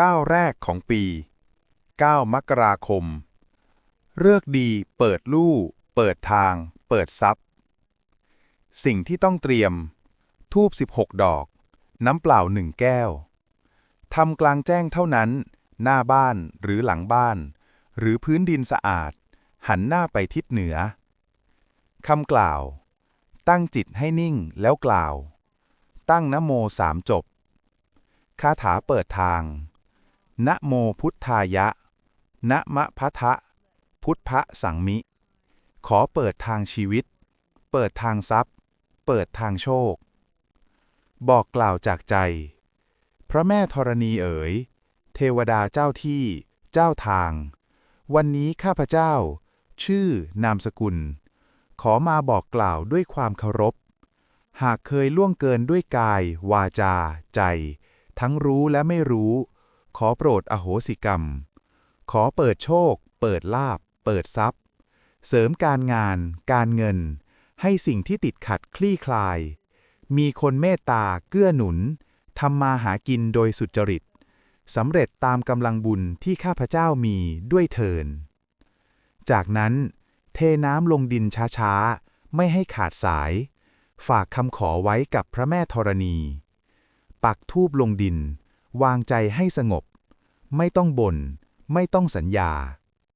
ก้าวแรกของปี 9 มกราคม เลือกดี เปิดลู่ เปิดทาง เปิดทรัพย์ สิ่งที่ต้องเตรียม ทูบ16 ดอก น้ำเปล่าหนึ่งแก้ว ทำกลางแจ้งเท่านั้น หน้าบ้านหรือหลังบ้าน หรือพื้นดินสะอาด หันหน้าไปทิศเหนือ คำกล่าว ตั้งจิตให้นิ่งแล้วกล่าว ตั้งนโมสามจบ คาถาเปิดทาง นะโมพุทธายะ นะมะพะทะ พุทธะสังมิ ขอเปิดทางชีวิต เปิดทางทรัพย์ เปิดทางโชค บอกกล่าวจากใจ พระแม่ธรณีเอ๋ย เทวดาเจ้าที่ เจ้าทาง วันนี้ข้าพเจ้า ชื่อ นามสกุล ขอมาบอกกล่าวด้วยความเคารพ หากเคยล่วงเกินด้วยกาย วาจา ใจ ทั้งรู้และไม่รู้ ขอโปรดอโหสิกรรม ขอเปิดโชค เปิดลาบ เปิดทรัพย์ เสริมการงาน การเงิน ให้สิ่งที่ติดขัดคลี่คลาย มีคนเมตตาเกื้อหนุนทำมาหากินโดยสุจริตสำเร็จตามกำลังบุญที่ข้าพเจ้ามีด้วยเทิน จากนั้น เทน้ำลงดินช้าๆ ไม่ให้ขาดสาย ฝากคำขอไว้กับพระแม่ธรณี ปักทูบลงดิน วางใจให้สงบ ไม่ต้องบน่น ไม่ต้องสัญญา